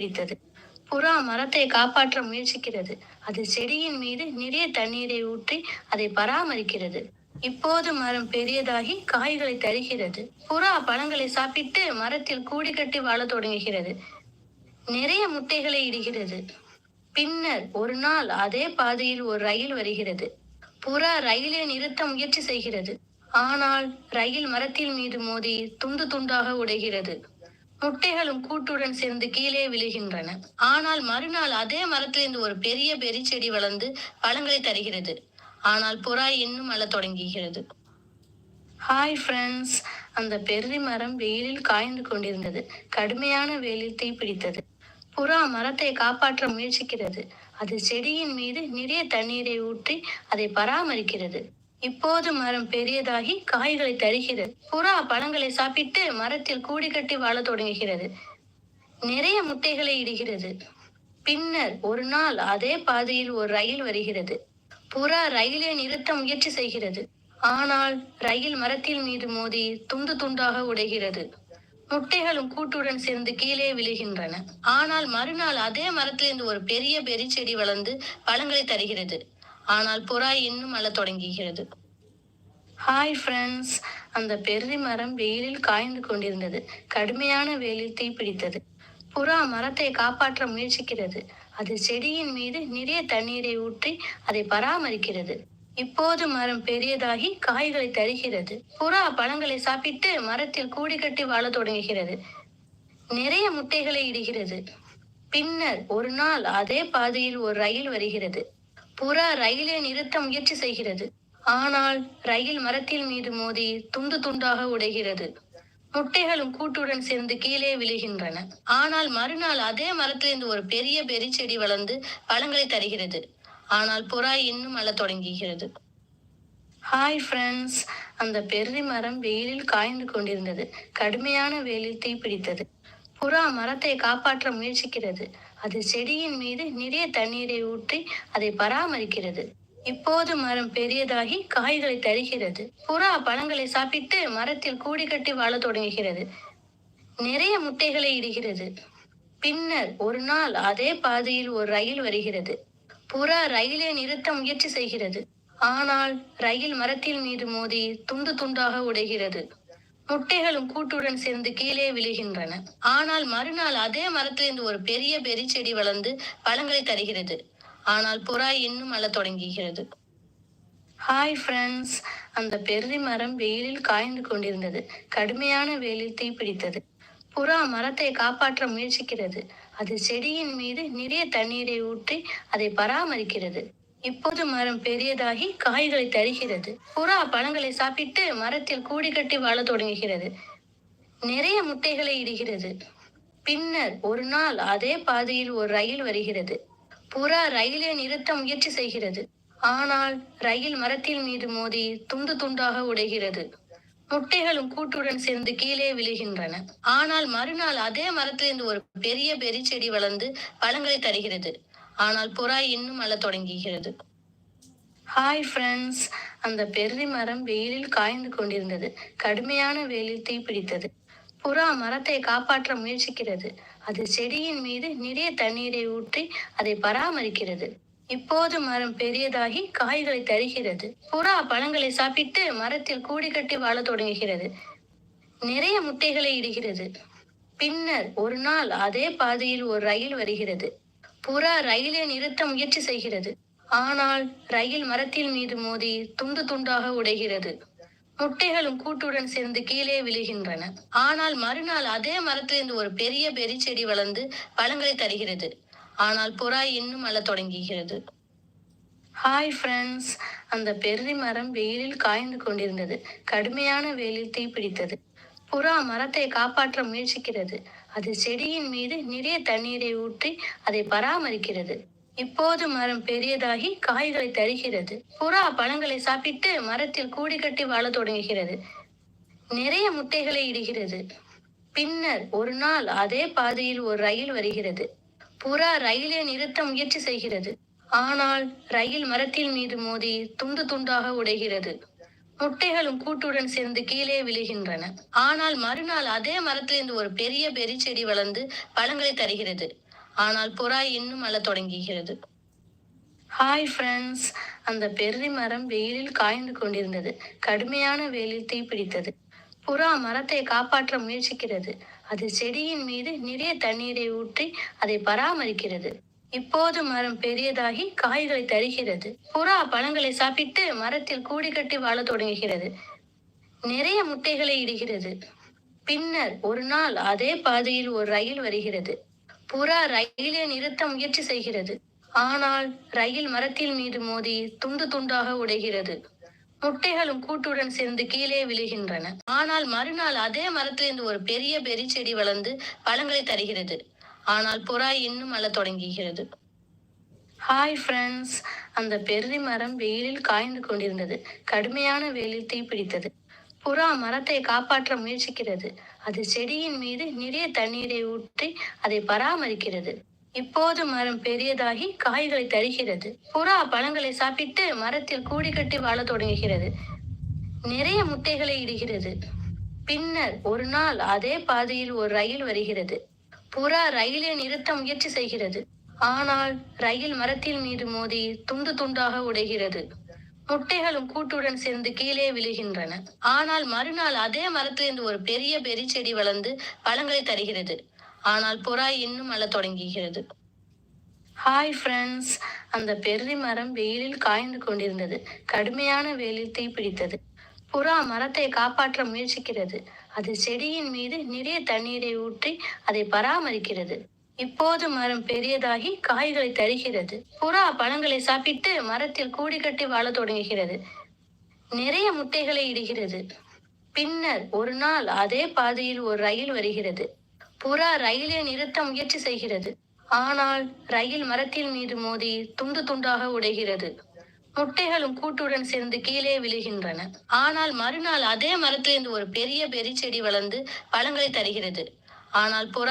பிடித்தது புறா மரத்தை காப்பாற்ற முயற்சிக்கிறது. அது செடியின் மீது நிறைய தண்ணீரை ஊற்றி அதை பராமரிக்கிறது. இப்போது மரம் பெரியதாகி காய்களை தருகிறது. புறா பழங்களை சாப்பிட்டு மரத்தில் கூடி கட்டி வாழத் தொடங்குகிறது. நிறைய முட்டைகளை இடுகிறது. பின்னர் ஒரு நாள் அதே பாதையில் ஒரு ரயில் வருகிறது. புறா ரயிலை நிறுத்த முயற்சி செய்கிறது. ஆனால் ரயில் மரத்தில் மீது மோதி துண்டு துண்டாக உடைகிறது. முட்டைகளும் கூட்டுடன் சேர்ந்து கீழே விழுகின்றன. ஆனால் மறுநாள் அதே மரத்திலிருந்து ஒரு பெரிய பெரி செடி வளர்ந்து பழங்களை தருகிறது. ஆனால் புறா இன்னும் அழ தொடங்குகிறது. ஹாய் ஃப்ரெண்ட்ஸ் அந்த பெரிய மரம் வெயிலில் காய்ந்து கொண்டிருந்தது. கடுமையான வெயிலில் தீப்பிடித்தது புறா மரத்தை காப்பாற்ற முயற்சிக்கிறது. அது செடியின் மீது நிறைய தண்ணீரை ஊற்றி அதை பராமரிக்கிறது. இப்போது மரம் பெரியதாகி காய்களை தருகிறது. புறா பழங்களை சாப்பிட்டு மரத்தில் கூடி கட்டி வாழத் தொடங்குகிறது. நிறைய முட்டைகளை இடுகிறது. பின்னர் ஒரு நாள் அதே பாதையில் ஒரு ரயில் வருகிறது. புறா ரயிலை நிறுத்த முயற்சி செய்கிறது. ஆனால் ரயில் மரத்தில் மீது மோதி துண்டு துண்டாக உடைகிறது. முட்டைகளும் கூட்டுடன் சேர்ந்து கீழே விழுகின்றன. ஆனால் மறுநாள் அதே மரத்திலிருந்து ஒரு பெரிய பெரிய செடி வளர்ந்து பழங்களை தருகிறது. ஆனால் புறா இன்னும் அழத் தொடங்குகிறது. ஹாய் ஃப்ரெண்ட்ஸ் அந்த பெர்ரி மரம் வெயிலில் காய்ந்து கொண்டிருந்தது. கடுமையான வெயிலில் தீப்பிடித்தது புறா மரத்தை காப்பாற்ற முயற்சிக்கிறது. அது செடியின் மீது நிறைய தண்ணீரை ஊற்றி அதை பராமரிக்கிறது. இப்போது மரம் பெரியதாகி காய்களை தருகிறது. புறா பழங்களை சாப்பிட்டு மரத்தில் கூடி கட்டி வாழத் தொடங்குகிறது. நிறைய முட்டைகளை இடுகிறது. பின்னர் ஒரு நாள் அதே பாதையில் ஒரு ரயில் வருகிறது. புறா ரயிலை நிறுத்த முயற்சி செய்கிறது. ஆனால் ரயில் மரத்தில் மீது மோதி துண்டு துண்டாக உடைகிறது. முட்டைகளும் கூட்டுடன் சேர்ந்து கீழே விழுகின்றன. ஆனால் மறுநாள் அதே மரத்திலிருந்து ஒரு பெரிய பெரிச்செடி செடி வளர்ந்து பழங்களை தருகிறது. ஆனால் புறா இன்னும் அழத் தொடங்குகிறது. ஹாய் ஃப்ரெண்ட்ஸ் அந்த பெர்ரி மரம் வெயிலில் காய்ந்து கொண்டிருந்தது. கடுமையான வெயிலில் தீப்பிடித்தது. புறா மரத்தை காப்பாற்ற முயற்சிக்கிறது. அது செடியின் மீது நிறைய தண்ணீரை ஊற்றி அதை பராமரிக்கிறது. இப்போது மரம் பெரியதாகி காய்களை தருகிறது. புறா பழங்களை சாப்பிட்டு மரத்தில் கூடி கட்டி வாழ தொடங்குகிறது. நிறைய முட்டைகளை இடுகிறது. பின்னர் ஒரு நாள் அதே பாதையில் ஒரு ரயில் வருகிறது. புறா ரயிலை நிறுத்த முயற்சி செய்கிறது. ஆனால் ரயில் மரத்தில் மீது மோதி துண்டு துண்டாக உடைகிறது. முட்டைகளும் கூட்டுடன் சேர்ந்து கீழே விழுகின்றன. ஆனால் மறுநாள் அதே மரத்திலிருந்து ஒரு பெரிய பெரிச்செடி செடி வளர்ந்து பழங்களை தருகிறது. ஆனால் புறா இன்னும் அழ தொடங்குகிறது. ஹாய் ஃப்ரெண்ட்ஸ் அந்த பெரிய மரம் வெயிலில் காய்ந்து கொண்டிருந்தது. கடுமையான வெயிலில் தீப்பிடித்தது புறா மரத்தை காப்பாற்ற முயற்சிக்கிறது. அது செடியின் மீது நிறைய தண்ணீரை ஊற்றி அதை பராமரிக்கிறது. இப்போது மரம் பெரியதாகி காய்களை தருகிறது. புறா பழங்களை சாப்பிட்டு மரத்தில் கூடி கட்டி வாழத் தொடங்குகிறது. நிறைய முட்டைகளை இடுகிறது. பின்னர் ஒரு நாள் அதே பாதையில் ஒரு ரயில் வருகிறது. புறா ரயிலை நிறுத்த முயற்சி செய்கிறது. ஆனால் ரயில் மரத்தில் மீது மோதி துண்டு துண்டாக உடைகிறது. முட்டைகளும் கூட்டுடன் சேர்ந்து கீழே விழுகின்றன. ஆனால் மறுநாள் அதே மரத்திலிருந்து ஒரு பெரிய பெரிய செடி வளர்ந்து பழங்களை தருகிறது. ஆனால் புறா இன்னும் அழ தொடங்குகிறது. ஹாய் ஃப்ரெண்ட்ஸ் அந்த பெர்ரி மரம் வெயிலில் காய்ந்து கொண்டிருந்தது. கடுமையான வெயிலில் தீப்பிடித்தது புறா மரத்தை காப்பாற்ற முயற்சிக்கிறது. அது செடியின் மீது நிறைய தண்ணீரை ஊற்றி அதை பராமரிக்கிறது. இப்போது மரம் பெரியதாகி காய்களை தருகிறது. புறா பழங்களை சாப்பிட்டு மரத்தில் கூடி கட்டி வாழ தொடங்குகிறது. நிறைய முட்டைகளை இடுகிறது. பின்னர் ஒரு நாள் அதே பாதையில் ஒரு ரயில் வருகிறது. புறா ரயிலை நிறுத்த முயற்சி செய்கிறது. ஆனால் ரயில் மரத்தில் மீது மோதி துண்டு துண்டாக உடைகிறது. முட்டைகளும் கூட்டுடன் சேர்ந்து கீழே விழுகின்றன. ஆனால் மறுநாள் அதே மரத்திலிருந்து ஒரு பெரிய பெரி செடி வளர்ந்து பழங்களை தருகிறது. ஆனால் புறா இன்னும் அழ தொடங்குகிறது. ஹாய் ஃப்ரெண்ட்ஸ் அந்த பெரிய மரம் வெயிலில் காய்ந்து கொண்டிருந்தது. கடுமையான வெயிலில் தீப்பிடித்தது. புறா மரத்தை காப்பாற்ற முயற்சிக்கிறது. அது செடியின் மீது நிறைய தண்ணீரை ஊற்றி அதை பராமரிக்கிறது. இப்போது மரம் பெரியதாகி காய்களை தருகிறது. புறா பழங்களை சாப்பிட்டு மரத்தில் கூடி கட்டி வாழ தொடங்குகிறது. நிறைய முட்டைகளை இடுகிறது. பின்னர் ஒரு நாள் அதே பாதையில் ஒரு ரயில் வருகிறது. புறா ரயிலை நிறுத்த முயற்சி செய்கிறது. ஆனால் ரயில் மரத்தில் மீது மோதி துண்டு துண்டாக உடைகிறது. முட்டைகளும் கூட்டுடன் சேர்ந்து கீழே விழுகின்றன. ஆனால் மறுநாள் அதே மரத்திலிருந்து ஒரு பெரிய பெரிச்செடி செடி வளர்ந்து பழங்களை தருகிறது. ஆனால் புறா இன்னும் அழத் தொடங்குகிறது. ஹாய் ஃப்ரெண்ட்ஸ் அந்த பெரிய மரம் வெயிலில் காய்ந்து கொண்டிருந்தது. கடுமையான வெயிலில் தீப்பிடித்தது புறா மரத்தை காப்பாற்ற முயற்சிக்கிறது. அது செடியின் மீது நிறைய தண்ணீரை ஊற்றி அதை பராமரிக்கிறது. இப்போது மரம் பெரியதாகி காய்களை தருகிறது. புறா பழங்களை சாப்பிட்டு மரத்தில் கூடி கட்டி வாழத் தொடங்குகிறது. நிறைய முட்டைகளை இடுகிறது. பின்னர் ஒரு நாள் அதே பாதையில் ஒரு ரயில் வருகிறது. புறா ரயிலை நிறுத்த முயற்சி செய்கிறது. ஆனால் ரயில் மரத்தில் மீது மோதி துண்டு துண்டாக உடைகிறது. முட்டைகளும் கூட்டுடன் சேர்ந்து கீழே விழுகின்றன. ஆனால் மறுநாள் அதே மரத்திலிருந்து ஒரு பெரிய பெரிய செடி வளர்ந்து பழங்களை தருகிறது. ஆனால் புறா இன்னும் அழத் தொடங்குகிறது. ஹாய் ஃப்ரெண்ட்ஸ் அந்த பெர்ரி மரம் வெயிலில் காய்ந்து கொண்டிருந்தது. கடுமையான வெயிலில் தீப்பிடித்தது புறா மரத்தை காப்பாற்ற முயற்சிக்கிறது. அது செடியின் மீது நிறைய தண்ணீரை ஊற்றி அதை பராமரிக்கிறது. இப்போது மரம் பெரியதாகி காய்களை தருகிறது. புறா பழங்களை சாப்பிட்டு மரத்தில் கூடி கட்டி வாழ தொடங்குகிறது. நிறைய முட்டைகளை இடுகிறது. பின்னர் ஒரு நாள் அதே பாதையில் ஒரு ரயில் வருகிறது. புறா ரயிலை நிறுத்த முயற்சி செய்கிறது. ஆனால் ரயில் மரத்தில் மீது மோதி துண்டு துண்டாக உடைகிறது. முட்டைகளும் கூட்டுடன் சேர்ந்து கீழே விழுகின்றன. ஆனால் மறுநாள் அதே மரத்திலிருந்து ஒரு பெரிய பெரி செடி வளர்ந்து பழங்களை தருகிறது. ஆனால் புறா இன்னும் அழ தொடங்குகிறது. ஹாய் ஃப்ரெண்ட்ஸ் அந்த பெரிய மரம் வெயிலில் காய்ந்து கொண்டிருந்தது. கடுமையான வெயிலில் தீப்பிடித்தது. புறா மரத்தை காப்பாற்ற முயற்சிக்கிறது. அது செடியின் மீது நிறைய தண்ணீரை ஊற்றி அதை பராமரிக்கிறது. இப்போது மரம் பெரியதாகி காய்களை தருகிறது. புறா பழங்களை சாப்பிட்டு மரத்தில் கூடி கட்டி வாழத் தொடங்குகிறது. நிறைய முட்டைகளை இடுகிறது. பின்னர் ஒரு நாள் அதே பாதையில் ஒரு ரயில் வருகிறது. புறா ரயிலை நிறுத்த முயற்சி செய்கிறது. ஆனால் ரயில் மரத்தின் மீது மோதி துண்டு துண்டாக உடைகிறது. முட்டைகளும் கூட்டுடன் சேர்ந்து கீழே விழுகின்றன. ஆனால் மறுநாள் அதே மரத்திலிருந்து ஒரு பெரிய பெரி செடி வளர்ந்து பழங்களை தருகிறது. ஆனால் புறா